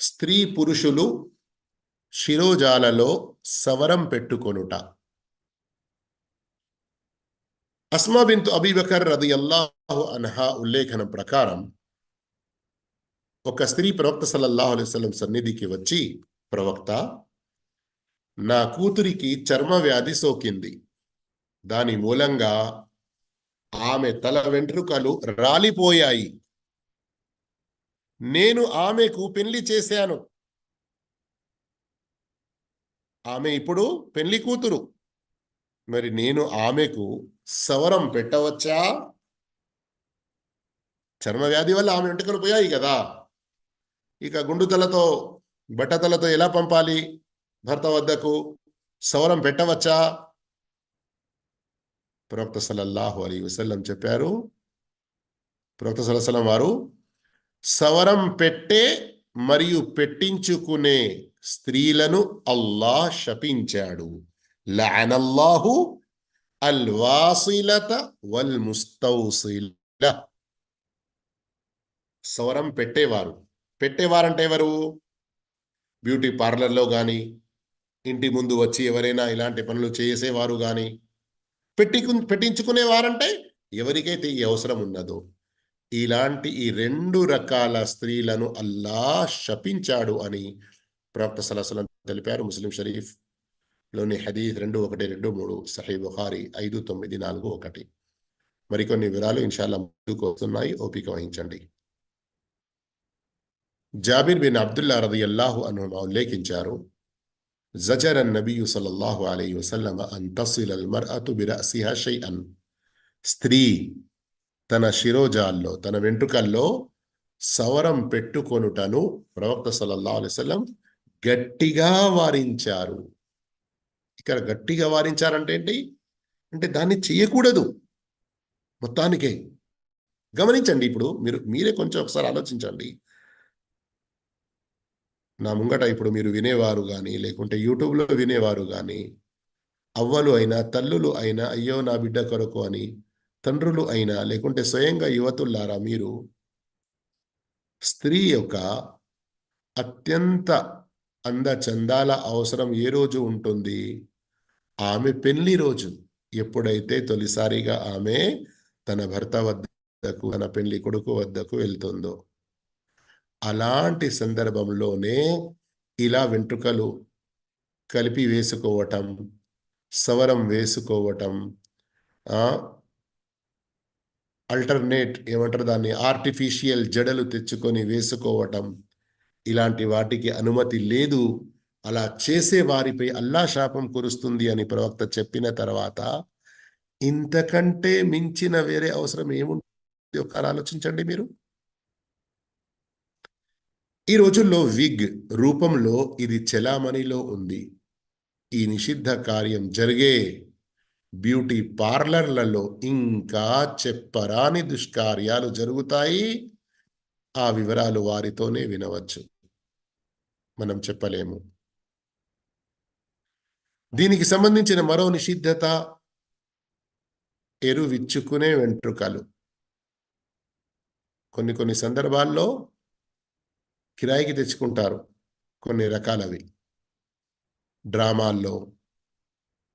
స్త్రీ పురుషులు శిరోజాలలో సవరం పెట్టుకొనుట. అస్మా బింతు అబీబకర్ రదియల్లాహు అన్హా ఉల్లేఖనం ప్రకారం ఒక స్త్రీ ప్రవక్త సల్లల్లాహు అలైహి సన్నిధికి వచ్చి ప్రవక్త నా కూతురికి చర్మ వ్యాధి సోకింది. దాని మూలంగా ఆమె తల వెంట్రుకలు రాలిపోయాయి. నేను ఆమెకు పెళ్ళి చేశాను. ఆమె ఇప్పుడు పెళ్ళి కూతురు. మరి నేను ఆమెకు సవరం పెట్టవచ్చా? చర్మ వ్యాధి వల్ల ఆమె వెంటకలు పోయాయి కదా. ఇక గుండుతలతో బట్టతలతో ఎలా పంపాలి? భర్త వద్దకు సవరం పెట్టవచ్చా? ప్రవక్త సలల్లాహు అలీ వసల్లం చెప్పారు. ప్రవక్త సలసలం వారు సవరం పెట్టే మరియు పెట్టించుకునే స్త్రీలను అల్లా శపించాడు. లానల్లాహు అల్ వాసిలత వల్ ముస్తౌసిల సవరం పెట్టేవారు. పెట్టేవారంటే ఎవరు? బ్యూటీ పార్లర్లో కానీ ఇంటి ముందు వచ్చి ఎవరైనా ఇలాంటి పనులు చేసేవారు కానీ పెట్టి పెట్టించుకునేవారంటే ఎవరికైతే ఈ అవసరం ఉన్నదో. ఇలాంటి ఈ రెండు రకాల స్త్రీలను అల్లా శపించాడు అని ప్రవక్త సలసలం తెలిపారు ముస్లిం షరీఫ్ లోని హదీద్ రెండు ఒకటి రెండు మూడు సహీ బుఖారి ఐదు తొమ్మిది నాలుగు ఒకటి మరికొన్ని వివరాలు ఇన్షాల్లా ముందుకు వస్తున్నాయి ఓపిక వహించండి జాబిర్ బిన్ అబ్దుల్లా రది అల్లాహు అను ఉల్లేఖించారు زجر النبي صلى الله عليه وسلم أن تصل المرأة برأسها شيئا స్త్రీ తన శిరోజాల్లో తన వెంట్రుకల్లో సవరం పెట్టుకొనుటను ప్రవక్త సల్లల్లా అలైహి గట్టిగా వారించారు. ఇక్కడ గట్టిగా వారించారంటే ఏంటి? అంటే దాన్ని చేయకూడదు మొత్తానికే. గమనించండి ఇప్పుడు మీరు మీరే కొంచెం ఒకసారి ఆలోచించండి. నా ముంగట ఇప్పుడు మీరు వినేవారు కానీ లేకుంటే యూట్యూబ్లో వినేవారు కానీ అవ్వలు అయినా తల్లులు అయినా అయ్యో నా బిడ్డ కొరకు అని తండ్రులు అయినా లేకుంటే స్వయంగా యువతుల్లారా మీరు స్త్రీ యొక్క అత్యంత అందచందాల అవసరం ఏ రోజు ఉంటుంది? ఆమె పెళ్ళి రోజు. ఎప్పుడైతే తొలిసారిగా ఆమె తన భర్త వద్దకు తన పెళ్ళి కొడుకు వద్దకు వెళ్తుందో. అలాంటి సందర్భంలోనే ఇలా వెంట్రుకలు కలిపి వేసుకోవటం సవరం వేసుకోవటం అల్టర్నేట్ ఏమంటారు దాన్ని? ఆర్టిఫిషియల్ జడలు తెచ్చుకొని వేసుకోవటం ఇలాంటి వాటికి అనుమతి లేదు. అలా చేసే వారిపై అల్లా శాపం కురుస్తుంది అని ప్రవక్త చెప్పిన తర్వాత ఇంతకంటే మించిన వేరే అవసరం ఏముంటుంది? ఒకసారి ఆలోచించండి మీరు. ఈ రోజుల్లో విగ్ రూపంలో ఇది చెలామణిలో ఉంది. ఈ నిషిద్ధ కార్యం జరిగే బ్యూటీ పార్లర్లలో ఇంకా చెప్పరాని దుష్కార్యాలు జరుగుతాయి. ఆ వివరాలు వారితోనే వినవచ్చు. మనం చెప్పలేము. దీనికి సంబంధించిన మరో నిషిద్ధత ఎరువిచ్చుకునే వెంట్రుకలు. కొన్ని కొన్ని సందర్భాల్లో కిరాయికి తెచ్చుకుంటారు. కొన్ని రకాలవి. డ్రామాల్లో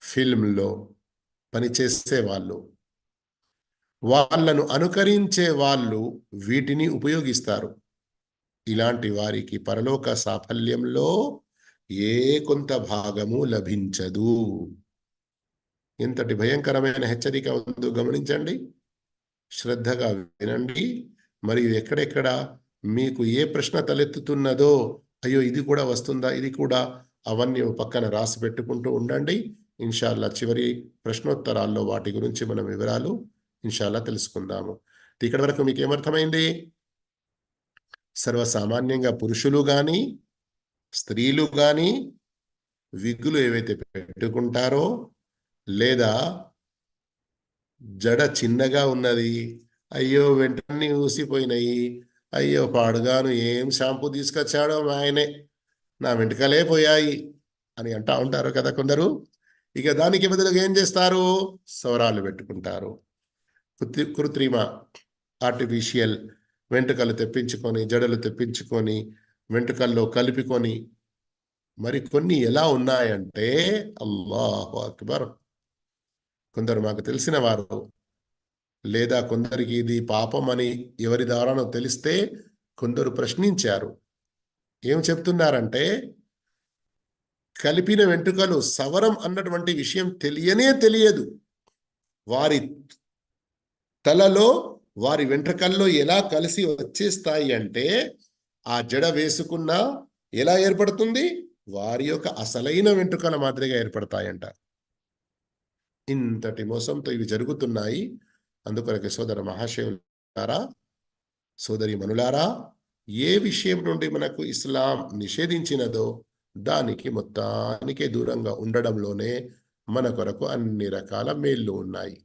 ఫిల్మ్లో పనిచేసే వాళ్ళు. వాళ్ళను అనుకరించే వాళ్ళు వీటిని ఉపయోగిస్తారు. ఇలాంటి వారికి పరలోక సాఫల్యంలో ఏ కొంత భాగము లభించదు. ఇంతటి భయంకరమైన హెచ్చరిక ఉందో గమనించండి. శ్రద్ధగా వినండి. మరియు ఎక్కడెక్కడ మీకు ఏ ప్రశ్న తలెత్తుతున్నదో అయ్యో ఇది కూడా వస్తుందా ఇది కూడా అవన్నీ పక్కన రాసి పెట్టుకుంటూ ఉండండి. ఇన్షాల్లా చివరి ప్రశ్నోత్తరాల్లో వాటి గురించి మనం వివరాలు ఇన్షాల్లా తెలుసుకుందాము. ఇక్కడ వరకు మీకు ఏమర్థమైంది సర్వసామాన్యంగా పురుషులు కానీ స్త్రీలు కానీ విగ్గులు ఏవైతే పెట్టుకుంటారో లేదా జడ చిన్నగా ఉన్నది అయ్యో వెంటనే ఊసిపోయినాయి అయ్యో పాడుగాను ఏం షాంపూ తీసుకొచ్చాడో మా ఆయనే నా వెంటకలే పోయాయి అని అంటా ఉంటారు కదా కొందరు. ఇక దానికి బదులుగా ఏం చేస్తారు? సవరాలు పెట్టుకుంటారు. కృత్రిమ ఆర్టిఫిషియల్ వెంట్రుకలు తెప్పించుకొని జడలు తెప్పించుకొని వెంట్రుకల్లో కలిపికొని మరి కొన్ని ఎలా ఉన్నాయంటే అల్లాహు అక్బర్. కొందరు మాకు తెలిసిన వారు లేదా కొందరికి ఇది పాపం అని ఎవరి ద్వారానో తెలిస్తే కొందరు ప్రశ్నించారు. ఏం చెప్తున్నారంటే కలిపిన వెంట్రుకలు సవరం అన్నటువంటి విషయం తెలియనే తెలియదు. వారి తలలో వారి వెంట్రుకల్లో ఎలా కలిసి వచ్చేస్తాయి అంటే ఆ జడ వేసుకున్న ఎలా ఏర్పడుతుంది? వారి యొక్క అసలైన వెంట్రుకల మాదిరిగా ఏర్పడతాయంట. ఇంతటి మోసంతో ఇవి జరుగుతున్నాయి. అందుకొరకు సోదర మహాశివులారా సోదరి మనులారా ఏ విషయం నుండి మనకు ఇస్లాం నిషేధించినదో దానికి మొత్తానికి దూరంగా ఉండడంలోనే మన కొరకు అన్ని రకాల మేళ్ళు ఉన్నాయి.